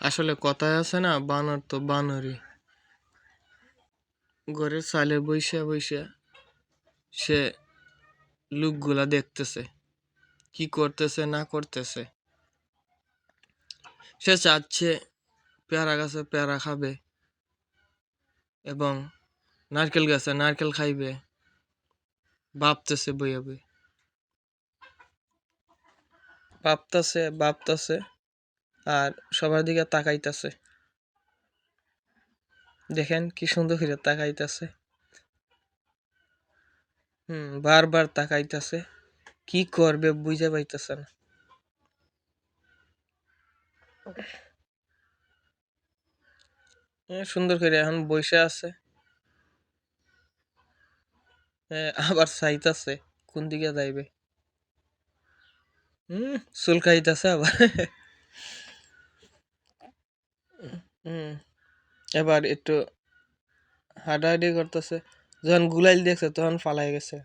আসলে কথায় আছে না, বানর তো বানরই। ঘরের চালে বইসা বইসা সে লোকগুলা দেখতেছে, কি করতেছে, না করতেছে। সে চাচ্ছে পেয়ারা গাছে পেয়ারা খাবে এবং নারকেল গাছে নারকেল খাইবে, ভাবতেছে বইয়া বই ভাবতেছে ভাবতেছে। আর সবার দিকে তাকাইতেছে। দেখেন কি সুন্দর করে তাকাইতেছে। হুম, বারবার তাকাইতেছে। কি করবে বুঝে পাইতেছে না। সুন্দর করে এখন বসে আছে। আবার চাইতেছে কোন দিকে যাইবে। হুম, চুলকাইতেছে আবার। হুম। এবার একটু হাঁটাহাঁটি করতেছে। যখন গুলাইল দেখছে তখন পালাই গেছে।